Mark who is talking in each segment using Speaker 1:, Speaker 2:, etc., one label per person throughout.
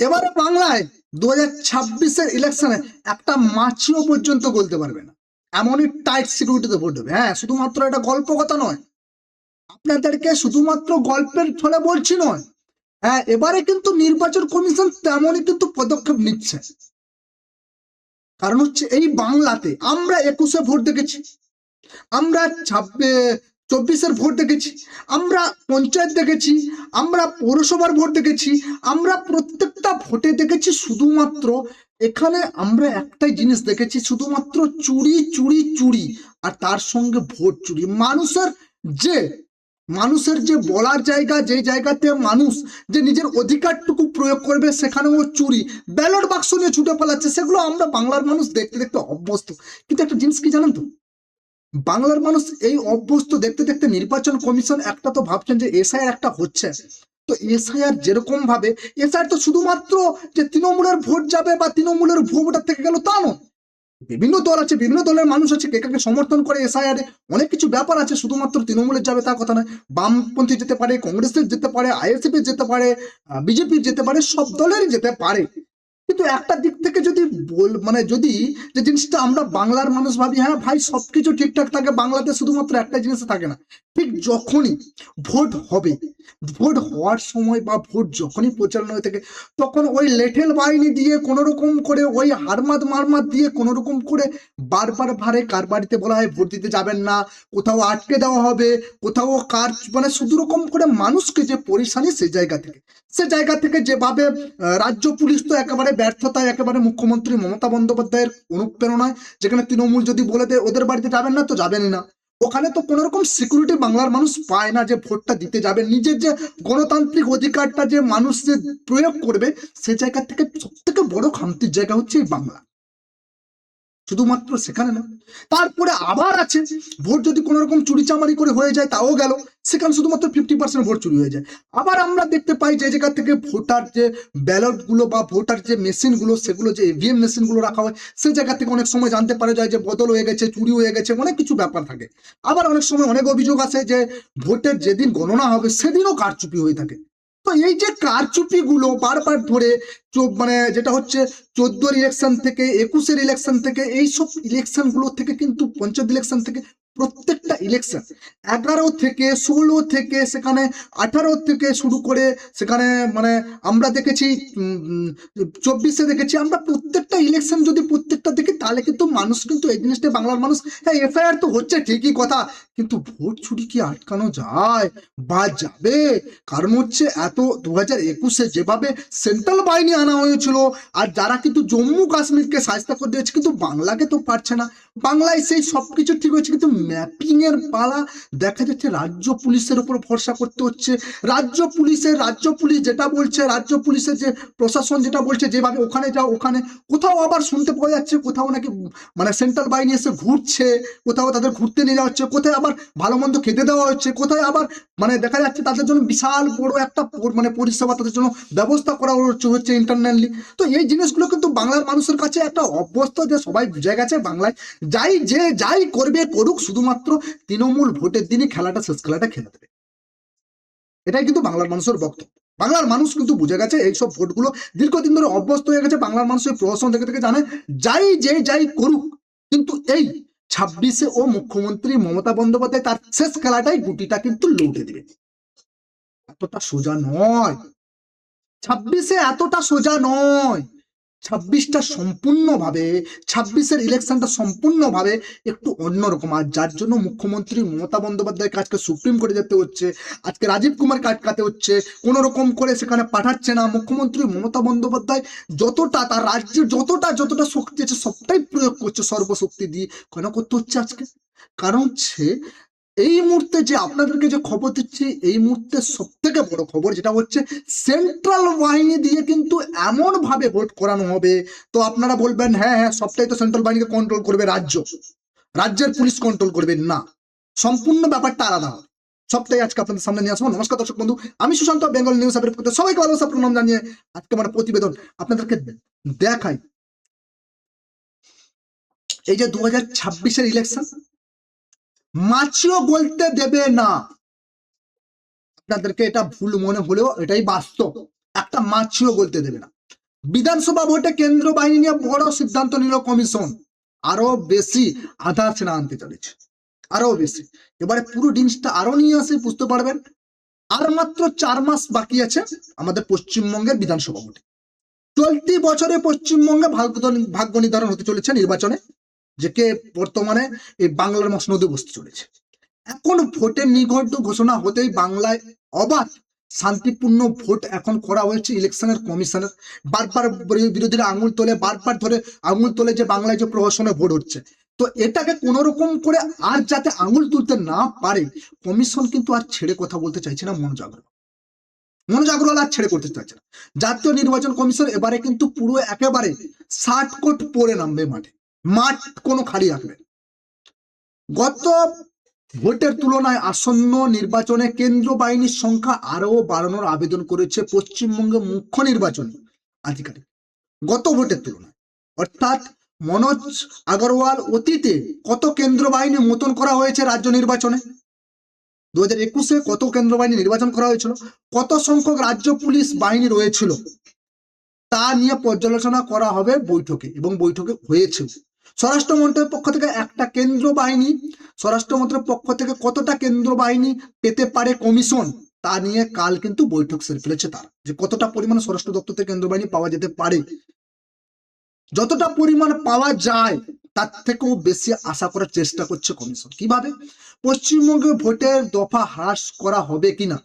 Speaker 1: এবারে বাংলায় দু হাজার ছাব্বিশের ইলেকশনে একটা মাছিও পর্যন্ত বলতে পারবে না। এমনই টাইট সিকিউরিটিতে ভোট দেবে। হ্যাঁ শুধুমাত্র এটা গল্প কথা নয়। আপনাদেরকে শুধুমাত্র গল্পের ফলে বলছি নয় হ্যাঁ এবারে কিন্তু নির্বাচন কমিশন তেমনই কিন্তু পদক্ষেপ নিচ্ছে। কারণ হচ্ছে এই বাংলাতে আমরা একুশে ভোট দেখেছি। আমরা ছাব্বিশ চব্বিশের ভোট দেখেছি, আমরা পঞ্চায়েত দেখেছি, আমরা পৌরসভার ভোট দেখেছি, আমরা প্রত্যেকটা ভোটে দেখেছি শুধুমাত্র, এখানে আমরা একটাই জিনিস দেখেছি শুধুমাত্র চুরি চুরি চুরি, আর তার সঙ্গে ভোট চুরি। মানুষের যে মানুষের যে বলার জায়গা, যে জায়গাতে মানুষ যে নিজের অধিকারটুকু প্রয়োগ করবে সেখানে ও চুরি। ব্যালট বাক্স নিয়ে ছুটে পালাচ্ছে, সেগুলো আমরা বাংলার মানুষ দেখতে দেখতে অভ্যস্ত। কিন্তু একটা জিনিস কি জানেন তো? বাংলার মানুষ এই অভ্যস্ত দেখতে দেখতে নির্বাচন কমিশন একটা তো ভাবছেন যে এসআইআর একটা হচ্ছে। তো এসআইআর যেরকম ভাবে এসআইআর তো শুধুমাত্র যে তৃণমূলের ভোট যাবে বা তৃণমূলের ভোটার থেকে গেল তা নয়। বিভিন্ন দল আছে, বিভিন্ন দলের মানুষ আছে, কে কাকে সমর্থন করে এসআইআর অনেক কিছু ব্যাপার আছে, শুধুমাত্র তৃণমূলের যাবে তার কথা নয়। বামপন্থী যেতে পারে, কংগ্রেসের যেতে পারে, আইএসএফের যেতে পারে বিজেপির যেতে পারে, সব দলেরই যেতে পারে। কিন্তু একটা দিক থেকে যদি বল মানে যদি যে জিনিসটা আমরা বাংলার মানুষ ভাবি হ্যাঁ ভাই সবকিছু ঠিকঠাক থাকে, বাংলাতে শুধুমাত্র একটা জিনিস থাকে না। ঠিক যখনই ভোট হবে, ভোট হওয়ার সময় বা ভোট যখনই পরিচালনা হয়ে থাকে, তখন ওই লেঠেল বাহিনী দিয়ে কোনো রকম করে, ওই হারমাদ মারমাদ দিয়ে কোনো রকম করে বারবার ভারে কার বাড়িতে বলা হয় ভোট দিতে যাবেন না, কোথাও আটকে দেওয়া হবে, কোথাও কার মানে শুধু রকম করে মানুষকে যে পরিশানি সেই জায়গা থেকে, সে জায়গা থেকে যেভাবে রাজ্য পুলিশ তো একেবারে ব্যর্থতায়, একেবারে মুখ্যমন্ত্রী মমতা বন্দ্যোপাধ্যায়ের অনুপ্রেরণায়, যেখানে তৃণমূল যদি বলে দেয় ওদের বাড়িতে যাবেন না, তো যাবেনই না। ওখানে তো কোনো রকম সিকিউরিটি বাংলার মানুষ পায় না যে ভোটটা দিতে যাবে। নিজের যে গণতান্ত্রিক অধিকারটা যে মানুষ যে প্রয়োগ করবে, সে জায়গা থেকে সব থেকে বড় খামতির জায়গা হচ্ছে এই বাংলা। শুধুমাত্র সেখানে না, তারপরে আবার আছে, ভোট যদি কোনো রকম চুরি চামারি করে হয়ে যায় তাও গেল, সেখানে শুধুমাত্র ফিফটি পার্সেন্ট ভোট চুরি হয়ে যায়। আবার আমরা দেখতে পাই যে জায়গা থেকে ভোটার যে ব্যালটগুলো বা ভোটার যে মেশিনগুলো, সেগুলো যে ইভিএম মেশিনগুলো রাখা হয়, সেই জায়গা থেকে অনেক সময় জানতে পারা যায় যে, বদল হয়ে গেছে, চুরি হয়ে গেছে, অনেক কিছু ব্যাপার থাকে। আবার অনেক সময় অনেক অভিযোগ আছে যে, ভোটের যেদিন গণনা হবে, সেদিনও কারচুপি হয়ে থাকে। তো এই যে কারচুপি গুলো বারবার ধরে মানে যেটা হচ্ছে চোদ্দোর ইলেকশন থেকে, একুশের ইলেকশন থেকে এই সব ইলেকশনগুলো থেকে কিন্তু পঞ্চায়েত ইলেকশন থেকে প্রত্যেকটা ইলেকশন এগারো থেকে ষোলো থেকে সেখানে আঠারো থেকে শুরু করে সেখানে মানে আমরা দেখেছি চব্বিশে দেখেছি, আমরা প্রত্যেকটা ইলেকশন যদি প্রত্যেকটা দেখি, তাহলে কিন্তু মানুষ কিন্তু এই জিনিসটা বাংলার মানুষ হ্যাঁ এফআইআর তো হচ্ছে ঠিকই কথা, কিন্তু ভোট চুরি কি আটকানো যায়? বা যাবে? কারণ হচ্ছে এত দু হাজার একুশে যেভাবে সেন্ট্রাল বাহিনী আনা হয়েছিল, আর যারা কিন্তু জম্মু কাশ্মীরকে সাহায্য করে দিয়েছে, কিন্তু বাংলাকে তো পারছে না। বাংলায় সেই সবকিছু ঠিক হয়েছে, কিন্তু ম্যাপিং এর পালা দেখা যাচ্ছে রাজ্য পুলিশের উপর ভরসা করতে হচ্ছে। রাজ্য পুলিশের, রাজ্য পুলিশ যেটা বলছে, রাজ্য পুলিশের যে প্রশাসন যেটা বলছে, যেভাবে ওখানে যাও, ওখানে কোথাও আবার শুনতে পাওয়া যাচ্ছে, কোথাও নাকি মানে সেন্ট্রাল বাহিনী এসে ঘুরছে, কোথাও তাদের ঘুরতে নিয়ে যাওয়া হচ্ছে, কোথায় আবার ভালো মন্দ খেতে দেওয়া হচ্ছে, কোথায় আবার মানে দেখা যাচ্ছে তাদের জন্য বিশাল বড় একটা মানে পরিষেবা তাদের জন্য ব্যবস্থা করা হচ্ছে ইন্টারনালি তো এই জিনিসগুলো কিন্তু বাংলার মানুষের কাছে একটা অভ্যস্ত যে সবাই বুঝে গেছে বাংলায়। যাই যে যাই করবে করুক শুধুমাত্র তৃণমূল ভোটের দিনই খেলাটা, শেষ খেলাটা খেলে দেবে। এটাই কিন্তু বাংলার মানুষের বক্তব্য। বাংলার মানুষ কিন্তু বুঝে গেছে এইসব ভোটগুলো দীর্ঘদিন ধরে অভ্যস্ত হয়ে গেছে। বাংলার মানুষ এই প্রহসন থেকে থেকে জানে, যাই যে যাই করুক, কিন্তু এই ছাব্বিশে ও মুখ্যমন্ত্রী মমতা বন্দ্যোপাধ্যায় তার শেষ খেলাটাই গুটিটা কিন্তু লৌটে দেবে। এতটা সোজা নয়। ছাব্বিশে এতটা সোজা নয়। ছাব্বিশটা সম্পূর্ণভাবে, ছাব্বিশের ইলেকশনটা সম্পূর্ণভাবে একটু অন্যরকম আর যার জন্য মুখ্যমন্ত্রী মমতা বন্দ্যোপাধ্যায়কে আজকে সুপ্রিম কোর্টে যেতে হচ্ছে, আজকে রাজীব কুমার কাটকাতে হচ্ছে, কোনো রকম করে সেখানে পাঠাচ্ছে না। মুখ্যমন্ত্রী মমতা বন্দ্যোপাধ্যায় যতটা তার রাজ্যের যতটা যতটা শক্তি আছে সবটাই প্রয়োগ করছে সর্বশক্তি দিয়ে। কেন করতে হচ্ছে আজকে? কারণ হচ্ছে এই মুহূর্তে যে আপনাদেরকে যে খবর দিচ্ছি, এই মুহূর্তে সব থেকে বড় খবর যেটা হচ্ছে সেন্ট্রাল বাহিনী দিয়ে কিন্তু এমন ভাবে ভোট করানো হবে। তো আপনারা বলবেন হ্যাঁ হ্যাঁ সবটাই তো সেন্ট্রাল বাহিনীকে কন্ট্রোল করবে রাজ্য। রাজ্যের পুলিশ কন্ট্রোল করবে, না। সম্পূর্ণ ব্যাপারটা আলাদা হবে। সবটাই আজকে আপনাদের সামনে নিয়ে আসব। নমস্কার দর্শক বন্ধু, আমি সুশান্ত বেঙ্গল নিউজ আপডেট করতে সবাইকে ভালোবাসা, প্রণাম জানিয়ে আজকে আমার প্রতিবেদন আপনাদেরকে দেখাই। এই যে দু হাজার ছাব্বিশের ইলেকশন মাছিও বলতে দেবে না। আপনাদেরকে এটা ভুল মনে হলেও এটাই বাস্তব। একটা মাছিও বলতে দেবে না। বিধানসভা ভোটে কেন্দ্র বাহিনী নিয়ে বড় সিদ্ধান্ত নিল কমিশন। আরও বেশি আধার ছেড়া আনতে চলেছে। আরও বেশি। এবারে পুরো জিনিসটা আরও নিয়ে আসে, বুঝতে পারবেন? আর মাত্র চার মাস বাকি আছে আমাদের পশ্চিমবঙ্গের বিধানসভা ভোটে। চলতি বছরে পশ্চিমবঙ্গে ভাগ্য নির্ধারণ হতে চলেছে নির্বাচনে। যে কে বর্তমানে এই বাংলার মসনদে বসতে চলেছে। এখন ভোটের নিঘণ্ট ঘোষণা হতেই বাংলায় অবাধ, শান্তিপূর্ণ ভোট এখন করা হয়েছে ইলেকশনের কমিশনের। বারবার বিরো- বিরোধীরা আঙুল তোলে, বারবার ধরে আঙুল তোলে যে বাংলায় যে প্রহসনে ভোট হচ্ছে। তো এটাকে কোন রকম করে আর যাতে আঙুল তুলতে না পারে, কমিশন কিন্তু আর ছেড়ে কথা বলতে চাইছে না মনোজ আগরওয়াল। মনোজ আগরওয়াল আর ছেড়ে করতে চাইছে না। জাতীয় নির্বাচন কমিশন এবারে কিন্তু পুরো একেবারে ষাট কোট পরে নামবে মাঠে। মাঠ কোনো খালি রাখবে গত ভোটের তুলনায় আসন্ন নির্বাচনে কেন্দ্র বাহিনীর সংখ্যা আরও বাড়ানোর আবেদন করেছে পশ্চিমবঙ্গের মুখ্য নির্বাচন আধিকারিক। গত ভোটের তুলনায়। অর্থাৎ মনোজ আগরওয়াল অতীতে কত কেন্দ্র বাহিনী মোতন করা হয়েছে রাজ্য নির্বাচনে? দু হাজার একুশে কত কেন্দ্র বাহিনী নির্বাচন করা হয়েছিল? কত সংখ্যক রাজ্য পুলিশ বাহিনী রয়েছিল? তা নিয়ে পর্যালোচনা করা হবে বৈঠকে এবং বৈঠকে হয়েছে স্বরাষ্ট্র মন্ত্রকের পক্ষ থেকে একটা কেন্দ্র বাহিনী স্বরাষ্ট্র মন্ত্রকের পক্ষ থেকে কতটা কেন্দ্র বাহিনী পেতে পারে কমিশন, তা নিয়ে কাল কিন্তু বৈঠক সেরে ফেলেছে তারা, যে কতটা পরিমাণ স্বরাষ্ট্র দপ্তর থেকে কেন্দ্র বাহিনী পাওয়া যেতে পারে। যতটা পরিমাণ পাওয়া যায়, তার থেকেও বেশি আশা করার চেষ্টা করছে কমিশন। কীভাবে? পশ্চিমবঙ্গে ভোটের দফা হ্রাস করা হবে কিনা?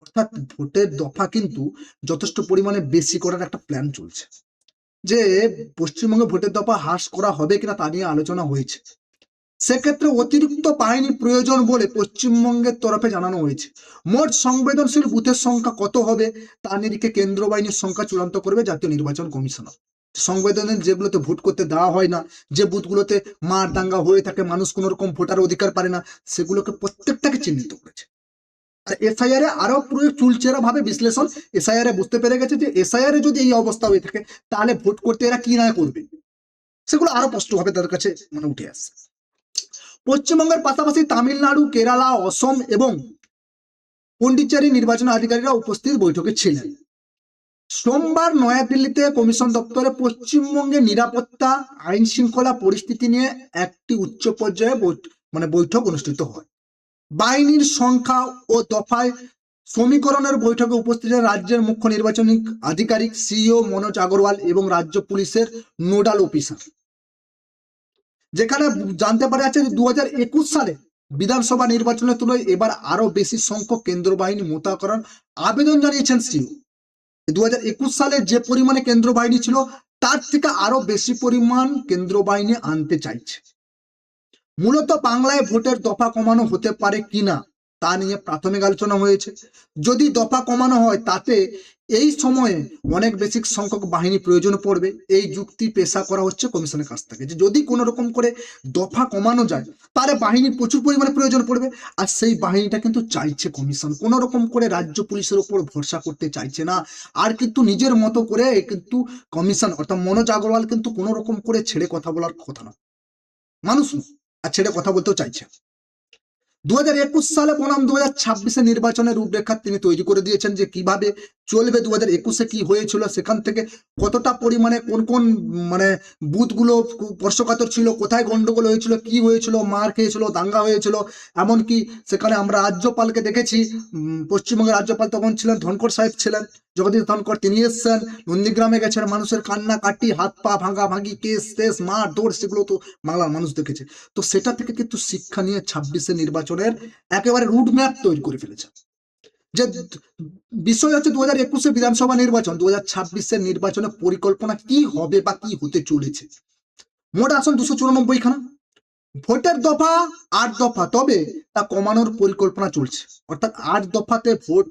Speaker 1: অর্থাৎ ভোটের দফা কিন্তু যথেষ্ট পরিমাণে বেশি করার একটা প্ল্যান চলছে। যে পশ্চিমবঙ্গে ভোটের দফা হ্রাস করা হবে কিনা তা নিয়ে আলোচনা হয়েছে। সেক্ষেত্রে অতিরিক্ত বাহিনী প্রয়োজন বলে পশ্চিমবঙ্গের তরফে জানানো হয়েছে। মোট সংবেদনশীল বুথের সংখ্যা কত হবে তা নিরিখে কেন্দ্র বাহিনীর সংখ্যা চূড়ান্ত করবে জাতীয় নির্বাচন কমিশনার। সংবেদনের যেগুলোতে ভোট করতে দেওয়া হয় না, যে বুথগুলোতে মার দাঙ্গা হয়ে থাকে, মানুষ কোনো রকম ভোটার অধিকার পারে না, সেগুলোকে প্রত্যেকটাকে চিহ্নিত করেছে। এসআইআর আরও পুরো চুলচেরা ভাবে বিশ্লেষণ এসআইআর বুঝতে পেরে গেছে যে এসআইআর যদি এই অবস্থা হয়ে থাকে, তাহলে ভোট করতে এরা কি না করবে? সেগুলো আরও স্পষ্ট ভাবে তাদের কাছে মানে উঠে আসছে। পশ্চিমবঙ্গের পাশাপাশি তামিলনাড়ু, কেরালা, অসম এবং পন্ডিচেরি নির্বাচন আধিকারিকরা উপস্থিত বৈঠকে ছিলেন। সোমবার নয়াদিল্লিতে কমিশন দপ্তরে পশ্চিমবঙ্গের নিরাপত্তা আইন শৃঙ্খলা পরিস্থিতি নিয়ে একটি উচ্চ পর্যায়ে মানে বৈঠক অনুষ্ঠিত হয়। বাহিনীর সংখ্যা ও দফায় সমীকরণের বৈঠকে উপস্থিত রাজ্যের মুখ্য নির্বাচনী আধিকারিক সিইও মনোজ আগরওয়াল এবং রাজ্য পুলিশের নোডাল অফিসার। যেখানে জানতে পারা যাচ্ছে যে দু সালে বিধানসভা নির্বাচনের তুলনায় এবার আরও বেশি সংখ্যক কেন্দ্র বাহিনী মোতায়েন করার আবেদন জানিয়েছেন সিইও। দু সালে যে পরিমাণে কেন্দ্র বাহিনী ছিল, তার থেকে আরও বেশি পরিমাণ কেন্দ্র বাহিনী আনতে চাইছে। মূলত বাংলায় ভোটের দফা কমানো হতে পারে কিনা তা নিয়ে প্রাথমিক আলোচনা হয়েছে। যদি দফা কমানো হয়, তাতে এই সময়ে অনেক বেশি সংখ্যক বাহিনী প্রয়োজন পড়বে। এই যুক্তি পেশা করা হচ্ছে কমিশনের কাছ থেকে যে যদি কোনো রকম করে দফা কমানো যায়, তাহলে বাহিনী প্রচুর পরিমাণে প্রয়োজন পড়বে। আর সেই বাহিনীটা কিন্তু চাইছে কমিশন। কোনো রকম করে রাজ্য পুলিশের উপর ভরসা করতে চাইছে না। আর কিন্তু নিজের মতো করে কিন্তু কমিশন অর্থাৎ মনোজ আগরওয়াল কিন্তু কোনো রকম করে ছেড়ে কথা বলার কথা না। মানুষ আর ছেড়ে কথা বলতেও চাইছে। দু হাজার একুশ সালে বনাম দু হাজার ছাব্বিশে নির্বাচনের রূপরেখা তিনি তৈরি করে দিয়েছেন যে কীভাবে চলবে দু হাজার একুশে কি হয়েছিল সেখান থেকে? কতটা পরিমাণে কোন কোন মানে বুথগুলো স্পর্শকাতর ছিল? কোথায় গন্ডগোল হয়েছিল? কি হয়েছিল? মার খেয়েছিল? দাঙ্গা হয়েছিল? এমনকি সেখানে আমরা রাজ্যপালকে দেখেছি। পশ্চিমবঙ্গের রাজ্যপাল তখন ছিলেন, ধনকর সাহেব ছিলেন, জগদীশ ধনকর তিনি এসছেন, নন্দীগ্রামে গেছেন, মানুষের কান্না কাটি, হাত পা ভাঙা ভাঙি, কেস টেস মার দৌড়, সেগুলো তো বাংলার মানুষ দেখেছে। তো সেটা থেকে কিন্তু শিক্ষা নিয়ে ছাব্বিশে নির্বাচনের একেবারে রুট ম্যাপ তৈরি করে ফেলেছে। যে বিষয় হচ্ছে দু হাজার একুশে বিধানসভা নির্বাচন দু হাজার ছাব্বিশের নির্বাচনের পরিকল্পনা কি হবে বা কি হতে চলেছে? মোট আসন দুশো চুরানব্বই খানা ভোটের দফা আট দফা, তবে তা কমানোর পরিকল্পনা চলছে। অর্থাৎ আট দফাতে ভোট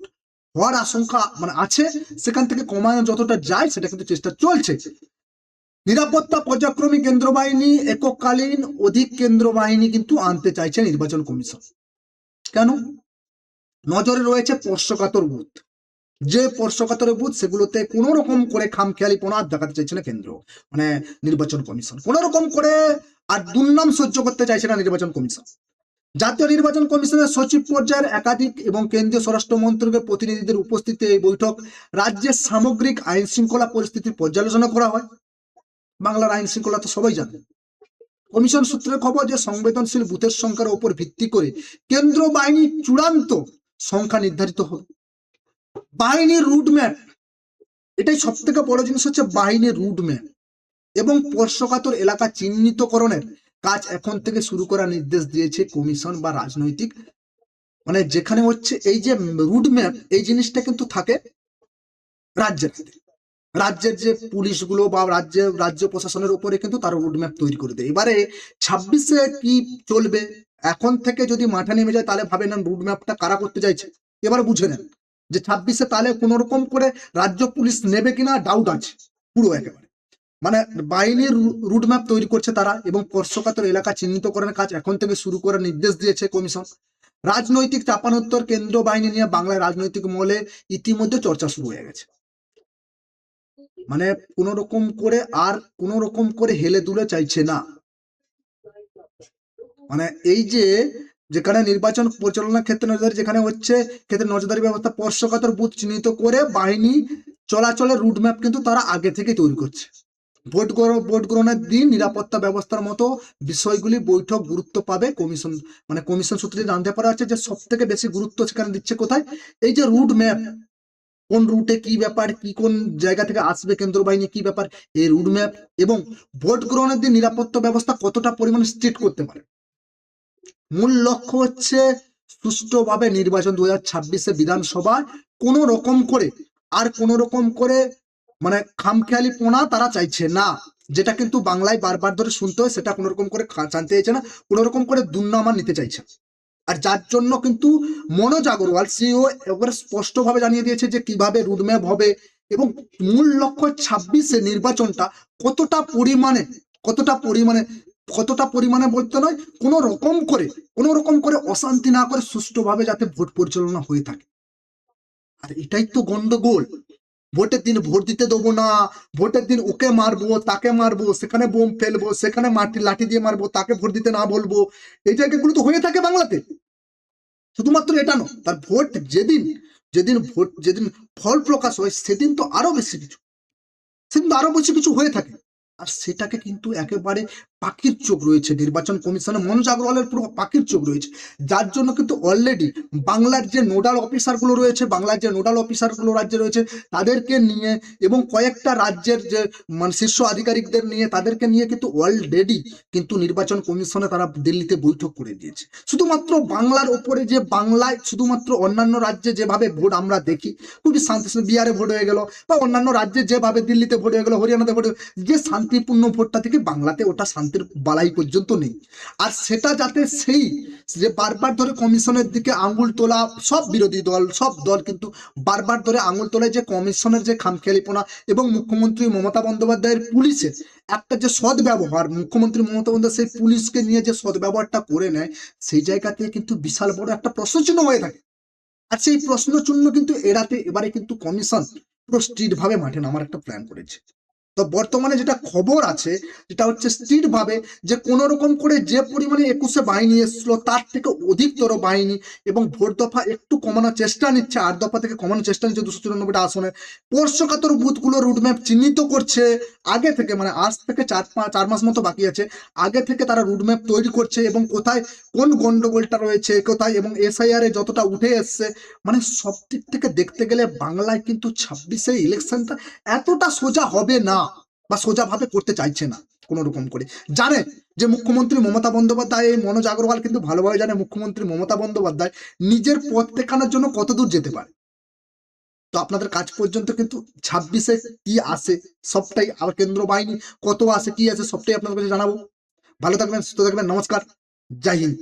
Speaker 1: হওয়ার আশঙ্কা মানে আছে, সেখান থেকে কমানো যতটা যায় সেটা কিন্তু চেষ্টা চলছে। নিরাপত্তা পর্যায়ক্রমী কেন্দ্র বাহিনী এককালীন অধিক কেন্দ্র বাহিনী কিন্তু আনতে চাইছে নির্বাচন কমিশন। কেন? নজরে রয়েছে স্পর্শকাতর বুথ যে স্পর্শকাতর বুথ সেগুলোতে কোনো রকম করে খামখেয়ালি পোনা দেখাতে চাইছে না কেন্দ্র মানে নির্বাচন কমিশন। কোনো রকম করে আর দুর্নাম সহ্য করতে চাইছে না নির্বাচন কমিশন। জাতীয় নির্বাচন কমিশনের সচিব পর্যায়ের একাধিক এবং কেন্দ্রীয় স্বরাষ্ট্র মন্ত্রকের প্রতিনিধিদের উপস্থিতিতে এই বৈঠক রাজ্যের সামগ্রিক আইন শৃঙ্খলা পরিস্থিতির পর্যালোচনা করা হয়। বাংলার আইন শৃঙ্খলা তো সবাই জানে। কমিশন সূত্রের খবর যে সংবেদনশীল বুথের সংখ্যার উপর ভিত্তি করে কেন্দ্র বাহিনীর চূড়ান্ত সংখ্যা নির্ধারিত হবে। বাহিনীর রুটম্যাপ এটাই সব থেকে বড় জিনিস হচ্ছে বাহিনীর রুটম্যাপ এবং স্পর্শকাতর এলাকা চিহ্নিতকরণের কাজ এখন থেকে শুরু করার নির্দেশ দিয়েছে কমিশন বা রাজনৈতিক। মানে যেখানে হচ্ছে এই যে রুটম্যাপ এই জিনিসটা কিন্তু থাকে রাজ্যের। রাজ্যের যে পুলিশগুলো বা রাজ্য রাজ্য প্রশাসনের উপরে কিন্তু তারা রুটম্যাপ তৈরি করে দেয়। এবারে ছাব্বিশে কি চলবে? এখন থেকে যদি মাঠে নেমে যায়, তাহলে ভাবে নেন রুটম্যাপটা কারা করতে চাইছে। এবার বুঝে নেন যে ছাব্বিশে তাহলে কোন রকম করে রাজ্য পুলিশ নেবে কিনা ডাউট আছে, পুরো একেবারে। মানে বাহিনীর রুটম্যাপ তৈরি করছে তারা এবং স্পর্শকাতর এলাকা চিহ্নিতকরণের কাজ এখন থেকে শুরু করার নির্দেশ দিয়েছে কমিশন। রাজনৈতিক চাপানোত্তর কেন্দ্র বাহিনী নিয়ে বাংলায় রাজনৈতিক মহলে ইতিমধ্যে চর্চা শুরু হয়ে গেছে। মানে কোন রকম করে আর কোন রকম করে হেলে দুলে চাইছে না। মানে এই যে যেখানে নির্বাচন পরিচালনার ক্ষেত্রে নজরদারি যেখানে হচ্ছে, ক্ষেত্রে নজরদারি ব্যবস্থা স্পর্শকাতর বুথ চিহ্নিত করে বাহিনী চলাচলের রুটম্যাপ কিন্তু তারা আগে থেকে তৈরি করছে। ভোট ভোট গ্রহণের দিন নিরাপত্তা ব্যবস্থার মতো বিষয়গুলি বৈঠক গুরুত্ব পাবে। কমিশন মানে কমিশন সূত্রে জানতে পারা যাচ্ছে যে সব থেকে বেশি গুরুত্ব সেখানে দিচ্ছে কোথায়? এই যে রুট ম্যাপ কোন রুটে কি ব্যাপার, কি কোন জায়গা থেকে আসবে কেন্দ্র বাহিনী, কি ব্যাপার, এই রুট ম্যাপ এবং ভোট গ্রহণের দিন নিরাপত্তা ব্যবস্থা কতটা পরিমাণে স্ট্রিক্ট করতে পারে মূল লক্ষ্য হচ্ছে সুষ্ঠুভাবে নির্বাচন দু হাজার ছাব্বিশে বিধানসভায় কোনো রকম করে, আর কোনো রকম করে মানে খামখেয়ালি পোনা তারা চাইছে না যেটা কিন্তু বাংলায় বারবার ধরে শুনতে হয়, সেটা কোনো রকম করে জানতে চাইছে না, কোনো রকম করে দুর্নামা নিতে চাইছে। আর যার জন্য কিন্তু মনোজ আগরওয়াল সিও একবারে স্পষ্টভাবে জানিয়ে দিয়েছে যে কীভাবে রুটম্যাপ হবে এবং মূল লক্ষ্য ছাব্বিশে নির্বাচনটা কতটা পরিমাণে কতটা পরিমাণে কতটা পরিমাণে বলতে নয়, কোনো রকম করে, কোনো রকম করে অশান্তি না করে সুষ্ঠুভাবে যাতে ভোট পরিচালনা হয়ে থাকে। আর এটাই তো গন্ডগোল। ভোটের দিন ভোট দিতে দেবো না, ভোটের দিন ওকে মারবো, তাকে মারবো, সেখানে বোম ফেলব, সেখানে মাটি, লাঠি দিয়ে মারবো, তাকে ভোট দিতে না বলব। এই জায়গাগুলো তো হয়ে থাকে বাংলাতে। শুধুমাত্র এটা নয়, তার ভোট যেদিন যেদিন ভোট, যেদিন ফল প্রকাশ হয়, সেদিন তো আরও বেশি কিছু, সেদিন তো আরও বেশি কিছু হয়ে থাকে। আর সেটাকে কিন্তু একেবারে পাখির চোখ রয়েছে, নির্বাচন কমিশনে মনোজ আগরওয়ালের পুরো পাখির চোখ রয়েছে। যার জন্য কিন্তু অলরেডি বাংলার যে নোডাল অফিসারগুলো রয়েছে, বাংলার যে নোডাল অফিসারগুলো রাজ্যে রয়েছে, তাদেরকে নিয়ে এবং কয়েকটা রাজ্যের যে মানে শীর্ষ আধিকারিকদের নিয়ে তাদেরকে নিয়ে কিন্তু অলরেডি কিন্তু নির্বাচন কমিশনে তারা দিল্লিতে বৈঠক করে দিয়েছে। শুধুমাত্র বাংলার ওপরে যে বাংলায় শুধুমাত্র অন্যান্য রাজ্যে যেভাবে ভোট আমরা দেখি খুবই শান্তি বিহারে ভোট হয়ে গেল বা অন্যান্য রাজ্যে যেভাবে দিল্লিতে ভোট হয়ে গেল, হরিয়ানাতে ভোট যে শান্তিপূর্ণ ভোটটা থেকে বাংলাতে ওটা শান্তির বালাই পর্যন্ত নেই। আর সেটা যাতে সেই যে বারবার ধরে কমিশনের দিকে আঙুল তোলা, সব বিরোধী দল, সব দল কিন্তু বারবার ধরে আঙুল তোলে যে কমিশনের যে খামখেয়ালিপনা এবং মুখ্যমন্ত্রী মমতা বন্দ্যোপাধ্যায়ের পুলিশের একটা যে সদ্ব্যবহার, মুখ্যমন্ত্রী মমতা বন্দ্যোপাধ্যায় সেই পুলিশকে নিয়ে যে সদ্ব্যবহারটা করে নেয়, সেই জায়গাতে কিন্তু বিশাল বড় একটা প্রশ্নচিহ্ন হয়ে থাকে। আর সেই প্রশ্নচিহ্ন কিন্তু এড়াতে এবারে কিন্তু কমিশন পুরো স্ট্রিট ভাবে মাঠে নামার একটা প্ল্যান করেছে। তো বর্তমানে যেটা খবর আছে যেটা হচ্ছে স্ট্রিট ভাবে যে কোন রকম করে যে পরিমাণে একুশে বাহিনী এসেছিল, তার থেকে অধিকতর বাহিনী এবং ভোট দফা একটু কমানোর চেষ্টা নিচ্ছে, আট দফা থেকে কমানোর চেষ্টা নিচ্ছে দুশো চুরানব্বইটা আসনে। স্পর্শকাতর বুথগুলো রুটম্যাপ চিহ্নিত করছে। আগে থেকে মানে আজ থেকে চার পাঁচ চার মাস মতো বাকি আছে, আগে থেকে তারা রুটম্যাপ তৈরি করছে এবং কোথায় কোন গন্ডগোলটা রয়েছে, কোথায় এবং এসআইআর এ যতটা উঠে এসছে মানে সব দিক থেকে দেখতে গেলে বাংলায় কিন্তু ছাব্বিশে ইলেকশনটা এতটা সোজা হবে না। বা সোজাভাবে করতে চাইছে না কোনো রকম করে। জানে যে মুখ্যমন্ত্রী মমতা বন্দ্যোপাধ্যায় এই মনোজ আগরওয়াল কিন্তু ভালোভাবে জানে মুখ্যমন্ত্রী মমতা বন্দ্যোপাধ্যায় নিজের পথ দেখানোর জন্য কত দূর যেতে পারে। তো আপনাদের কাজ পর্যন্ত কিন্তু ছাব্বিশে কি আসে সবটাই আর কেন্দ্র বাহিনী কত আসে, কি আছে সবটাই আপনাদের কাছে জানাব। ভালো থাকবেন, সুস্থ থাকবেন, নমস্কার, জয় হিন্দ।